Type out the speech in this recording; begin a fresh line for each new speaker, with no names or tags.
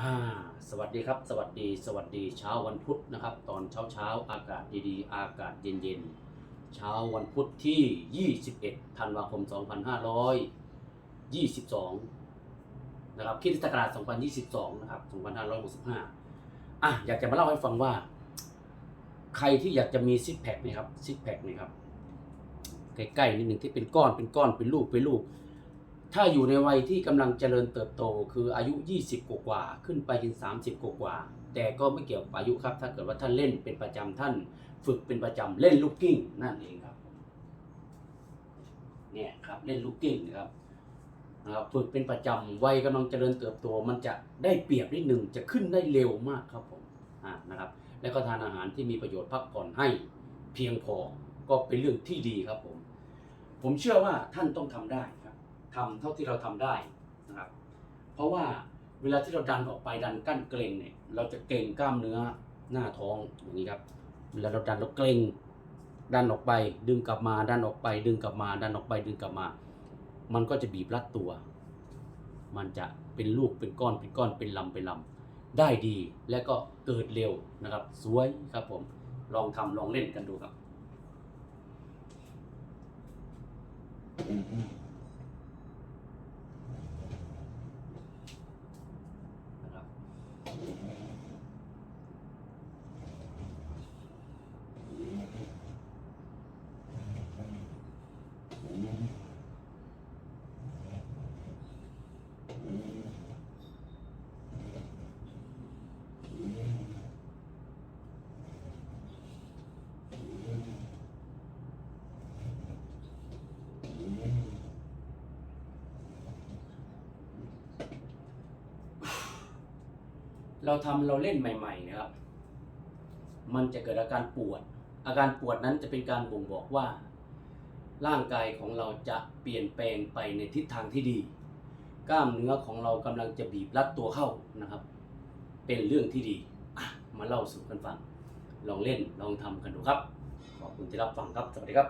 อ่าสวัสดีครับสวัสดีสวัสดีเช้าวันพุธนะครับ ตอนเช้าเช้าๆอากาศดีๆ อากาศเย็นๆ เช้าวันพุธที่ 21ธันวาคม 2522 นะครับคิดศักราช2022 นะครับ 2565 อะอยากจะมาเล่าให้ฟังว่า ใครที่อยากจะมีซิกแพคนี่ครับซิกแพคนี่ครับใกล้ๆนิดหนึ่งที่เป็นก้อนเป็นก้อนเป็นลูกเป็นลูก ถ้าอยู่ในวัยที่กำลังเจริญเติบโต คืออายุ 20 กว่าๆขึ้นไปถึง 30 กว่าๆแต่ก็ไม่เกี่ยวกับอายุครับ ถ้าเกิดว่าท่านเล่นเป็นประจำท่าน ฝึกเป็นประจำเล่นลูกกิ้งนั่นเองครับเนี่ยครับเล่นลูกกิ้งนะครับนะครับฝึกเป็นประจำวัยกำลังเจริญเติบโต มันจะได้เปรียบนิดหนึ่งจะขึ้นได้เร็วมากครับผมอ่านะครับ แล้วก็ทานอาหารที่มีประโยชน์พักผ่อนให้เพียงพอก็เป็นเรื่องที่ดีครับผม ผมเชื่อว่าท่านต้องทำได้ ทำเท่าที่เราทำได้นะครับ เพราะว่าเวลาที่เราดันออกไปดันกั้นเกรงเนี่ย เราจะเกรงกล้ามเนื้อหน้าท้องอย่างนี้ครับ เวลาเราดันเราเกรงดันออกไป ดึงกลับมาดันออกไป ดึงกลับมา ดันออกไปดึงกลับมา มันก็จะบีบรัดตัว มันจะเป็นลูกเป็นก้อนเป็นก้อนเป็นลำเป็นลำได้ดีและก็เกิดเร็วนะครับ สวยครับผมลองทำลองเล่นกันดูครับน Thank you. เราทำเราเล่นใหม่ๆนะครับ มันจะเกิดอาการปวด อาการปวดนั้นจะเป็นการบ่งบอกว่า ร่างกายของเราจะเปลี่ยนแปลงไปในทิศทางที่ดี กล้ามเนื้อของเรากำลังจะบีบรัดตัวเข้านะครับ เป็นเรื่องที่ดีมาเล่าสู่กันฟัง ลองเล่นลองทำกันดูครับ ขอบคุณที่รับฟังครับ สวัสดีครับ